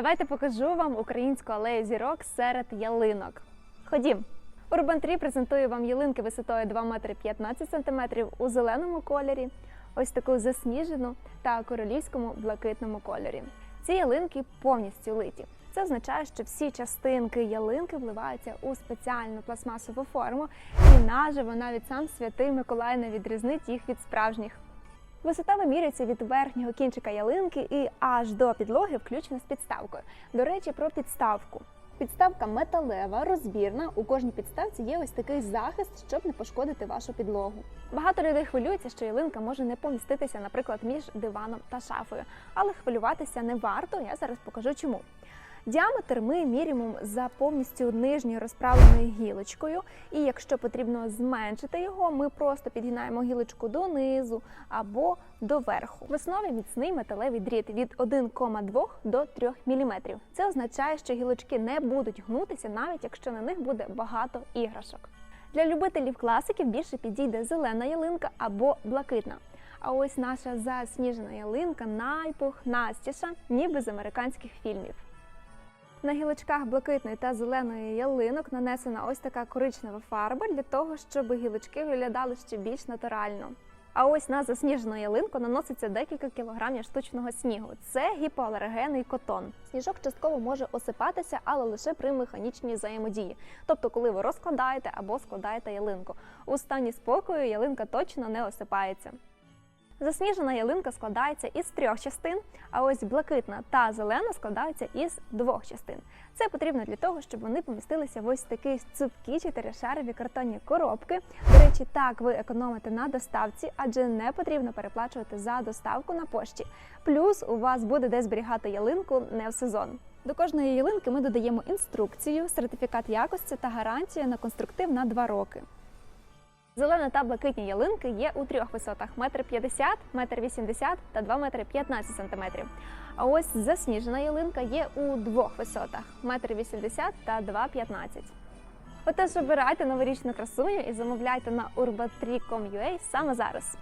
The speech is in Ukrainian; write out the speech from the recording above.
Давайте покажу вам українську алею зірок серед ялинок. Ходім! Urban Tree презентує вам ялинки висотою 2 метри 15 сантиметрів у зеленому кольорі, ось таку засніжену та королівському блакитному кольорі. Ці ялинки повністю литі. Це означає, що всі частинки ялинки вливаються у спеціальну пластмасову форму, і наживо навіть сам святий Миколай не відрізнить їх від справжніх. Висота вимірюється від верхнього кінчика ялинки і аж до підлоги, включно з підставкою. До речі, про підставку. Підставка металева, розбірна. У кожній підставці є ось такий захист, щоб не пошкодити вашу підлогу. Багато людей хвилюється, що ялинка може не поміститися, наприклад, між диваном та шафою. Але хвилюватися не варто. Я зараз покажу чому. Діаметр ми міряємо за повністю нижньою розправленою гілочкою, і якщо потрібно зменшити його, ми просто підгинаємо гілочку донизу або до верху. В основі міцний металевий дріт від 1,2 до 3 мм. Це означає, що гілочки не будуть гнутися, навіть якщо на них буде багато іграшок. Для любителів класиків більше підійде зелена ялинка або блакитна. А ось наша засніжена ялинка найпухнастіша, ніби з американських фільмів. На гілочках блакитної та зеленої ялинок нанесена ось така коричнева фарба для того, щоб гілочки виглядали ще більш натурально. А ось на засніжену ялинку наноситься декілька кілограмів штучного снігу. Це гіпоалергенний котон. Сніжок частково може осипатися, але лише при механічній взаємодії. Тобто, коли ви розкладаєте або складаєте ялинку. У стані спокою ялинка точно не осипається. Засніжена ялинка складається із трьох частин, а ось блакитна та зелена складаються із двох частин. Це потрібно для того, щоб вони помістилися в ось такі цупкі чотиришарові картонні коробки. До речі, так ви економите на доставці, адже не потрібно переплачувати за доставку на пошті. Плюс у вас буде де зберігати ялинку не в сезон. До кожної ялинки ми додаємо інструкцію, сертифікат якості та гарантію на конструктив на 2 роки. Зелена та блакитні ялинки є у трьох висотах: метр 50, метр 80 та 2 метри 15 сантиметрів. А ось засніжена ялинка є у двох висотах: метр 80 та 2,15. Отож, обирайте новорічну красуню і замовляйте на urban3.com.ua саме зараз.